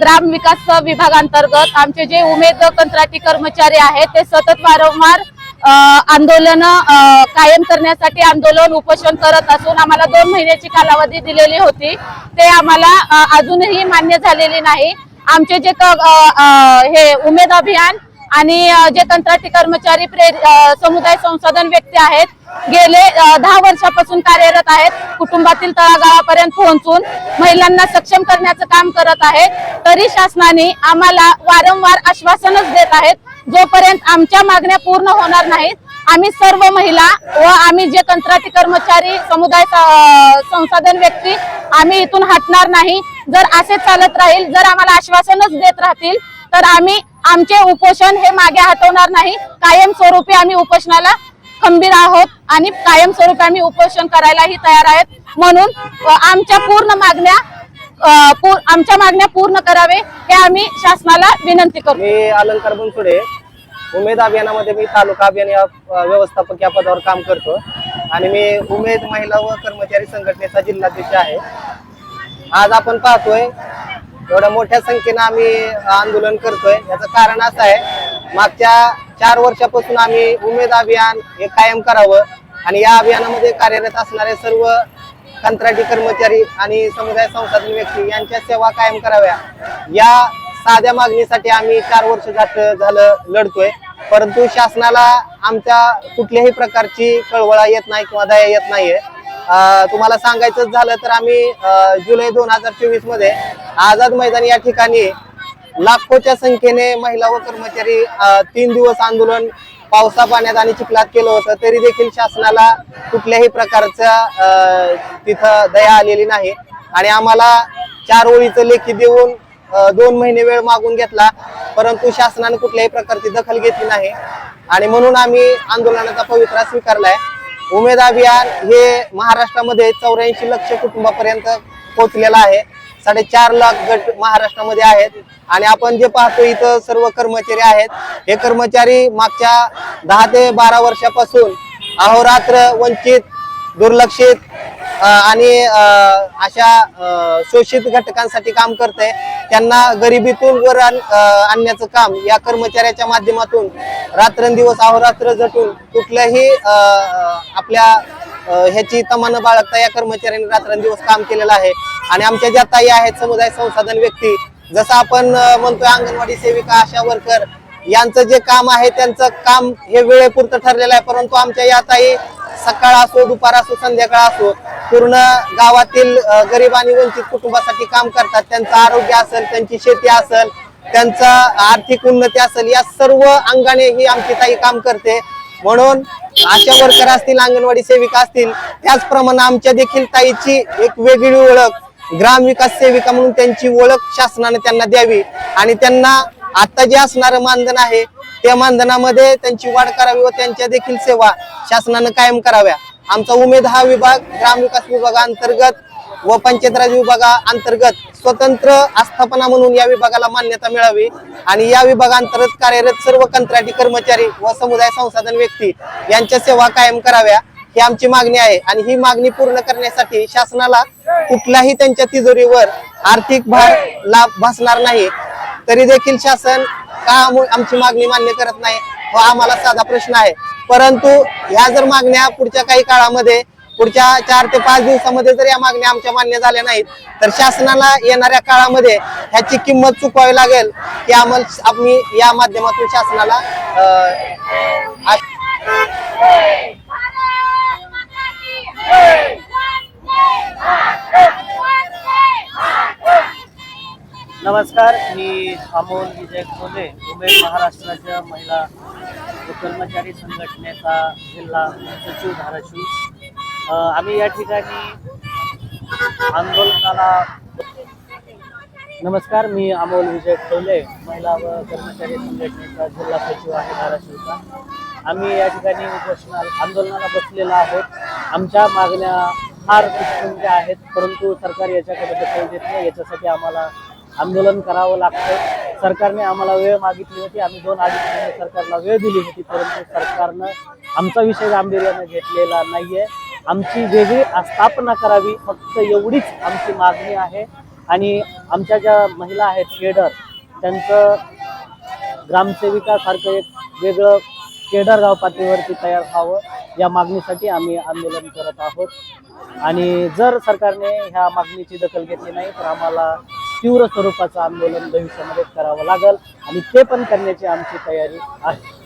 ग्राम विकास विभागांतर्गत आमचे जे उमेद कंत्राटी कर्मचारी आहेत ते सतत वारंवार आंदोलन कायम करण्यासाठी आंदोलन उपोषण करत असून आम्हाला दोन महिन्याची कालावधी दिलेली होती. ते आम्हाला अजूनही मान्य झालेली नाही. आमचे जे हे उमेद अभियान आणि जे कंत्राटी कर्मचारी समुदाय संसाधन व्यक्ती आहेत गेले दहा वर्षापासून कार्यरत आहेत कुटुंबातील तळागाळापर्यंत पोहोचून महिलांना सक्षम करण्याचं काम करत आहेत तरी शासनाने आम्हाला वारंवार आश्वासनच देत आहेत जोपर्यंत आमच्या मागण्या पूर्ण होणार नाहीत आम्ही सर्व महिला व आम्ही जे कंत्राटी कर्मचारी समुदाय संसाधन व्यक्ती आम्ही इथून हटणार नाही. जर असे चालत राहील जर आम्हाला आश्वासनच देत राहतील तर आम्ही आमचे उपोषण हे मागे हटवणार नाही. कायमस्वरूपी आम्ही उपोषणाला खंबीर आहोत आणि कायमस्वरूपी आम्ही उपोषण करायलाही तयार आहेत. म्हणून आमच्या पूर्ण मागण्या आमच्या मागण्या पूर्ण करावे हे आम्ही शासनाला विनंती करतो. अलंकार बनसुडे. उमेद अभियानामध्ये मी तालुका अभियान या व्यवस्थापक या पदावर काम करतो. आणि मी उमेद महिला व कर्मचारी संघटनेचा जिल्हाध्यक्ष आहे. आज आपण पाहतोय एवढ्या मोठ्या संख्येनं आम्ही आंदोलन करतोय. याचं कारण असं आहे मागच्या चार वर्षापासून आम्ही उमेद अभियान हे कायम करावं आणि या अभियानामध्ये कार्यरत असणारे सर्व कंत्राटी कर्मचारी आणि समुदाय संसाधन व्यक्ती यांच्या सेवा कायम कराव्या. या साध्या मागणीसाठी आम्ही चार वर्ष झाट- झालं लढतोय. परंतु शासनाला आमच्या कुठल्याही प्रकारची कळवळा येत नाही किंवा दया येत नाहीये. तुम्हाला सांगायचं झालं तर आम्ही जुलै दोन हजार चोवीसमध्ये आझाद मैदान या ठिकाणी लाखोच्या संख्येने महिला व कर्मचारी तीन दिवस आंदोलन पावसा पाण्यात आणि चिखलात केलं होतं. तरी देखील शासनाला कुठल्याही प्रकारचं तिथं दया आलेली नाही. आणि आम्हाला चार ओळीचं लेखी देऊन दोन महिने वेळ मागून घेतला परंतु शासनाने कुठल्याही प्रकारची दखल घेतली नाही. आणि म्हणून आम्ही आंदोलनाचा पवित्रा स्वीकारलाय. उमेद अभियान हे महाराष्ट्रामध्ये चौऱ्याऐंशी लक्ष कुटुंबापर्यंत पोहोचलेलं आहे. साडेचार लाख गट महाराष्ट्रामध्ये आहेत. आणि आपण जे पाहतो इथं सर्व कर्मचारी आहेत. हे कर्मचारी मागच्या दहा ते बारा वर्षापासून अहोरात्र वंचित दुर्लक्षित आणि अशा शोषित घटकांसाठी काम करते त्यांना गरिबीतून वर आण- आणण्याचं काम या कर्मचाऱ्याच्या माध्यमातून रात्रंदिवस अहोरात्र झटून कुठल्याही आपल्या ह्याची तमान बाळगता या कर्मचाऱ्यांनी रात्रंदिवस काम केलेलं आहे. आणि आमच्या ज्या ताई आहेत समुदाय संसाधन व्यक्ती जसं आपण म्हणतोय अंगणवाडी सेविका आशा वर्कर यांचं जे काम आहे त्यांचं काम हे वेळेपुरतं ठरलेलं आहे. परंतु आमच्या या ताई सकाळ असो दुपार असो संध्याकाळ असो पूर्ण गावातील गरीब आणि वंचित कुटुंबासाठी काम करतात. त्यांचं आरोग्य असेल त्यांची शेती असेल त्यांचं आर्थिक उन्नती असेल या सर्व अंगाने ही आमची ताई काम करते. म्हणून आशा वर्कर असतील अंगणवाडी सेविका असतील त्याचप्रमाणे आमच्या देखील ताईची एक वेगळी ओळख ग्राम विकास सेविका म्हणून त्यांची ओळख शासनाने त्यांना द्यावी. आणि त्यांना आता जे असणारं मानधन आहे त्या मानधनामध्ये त्यांची वाढ करावी व त्यांच्या देखील सेवा शासनानं कायम कराव्या. आमचा उमेद हा विभाग ग्राम विकास विभागाअंतर्गत व पंचायत राज विभागाअंतर्गत स्वतंत्र आस्थापना म्हणून या विभागाला मान्यता मिळावी आणि या विभागांतर्गत कार्यरत सर्व कंत्राटी कर्मचारी व समुदाय संसाधन व्यक्ती यांच्या सेवा कायम कराव्या ही आमची मागणी आहे. आणि ही मागणी पूर्ण करण्यासाठी शासनाला कुठलाही त्यांच्या तिजोरीवर आर्थिक भार लाभ भासणार नाही. तरी देखील शासन का आमची मागणी मान्य करत नाही? व आम्हाला साधा प्रश्न आहे. परंतु ह्या जर मागण्या पुढच्या काही काळामध्ये पुढच्या चार ते पाच दिवसामध्ये जर या मागण्या आमच्या मान्य झाल्या नाहीत तर शासनाला येणाऱ्या काळामध्ये ह्याची किंमत चुकवावी लागेल की आम्हाला आम्ही या माध्यमातून शासनाला नमस्कार मी अमोल विजय खोले मुंबई महाराष्ट्राच्या महिला व कर्मचारी संघटनेचा जिल्हा सचिव धाराशिव. आम्ही या ठिकाणी आंदोलनाला नमस्कार मी अमोल विजय खोले महिला व कर्मचारी संघटनेचा जिल्हा सचिव आहे धाराशिवचा. आम्ही या ठिकाणी उपोषणा आंदोलनाला बसलेला आहोत. आमच्या मागण्या फार तुटपुंज्या आहेत परंतु सरकार याच्याकडे दखल देत नाही. याच्यासाठी आम्हाला आंदोलन करावं लागतं. सरकारने आम्हाला वेळ मागितली होती. आम्ही दोन अडीच महिने सरकारला वेळ दिली होती परंतु सरकारनं आमचा विषय गांभीर्यानं घेतलेला नाहीये. आमची वेगळी आस्थापना करावी फक्त एवढीच आमची मागणी आहे. आणि आमच्या ज्या महिला आहेत केडर त्यांचं ग्रामसेविकासारखं एक वेगळं केडर गाव पातळीवरती तयार व्हावं या मागणीसाठी आम्ही आंदोलन करत आहोत. आणि जर सरकारने ह्या मागणीची दखल घेतली नाही तर आम्हाला तीव्र स्वरूपाचं आंदोलन भविष्यामध्ये करावं लागेल. आणि ते पण करण्याची आमची तयारी आहे.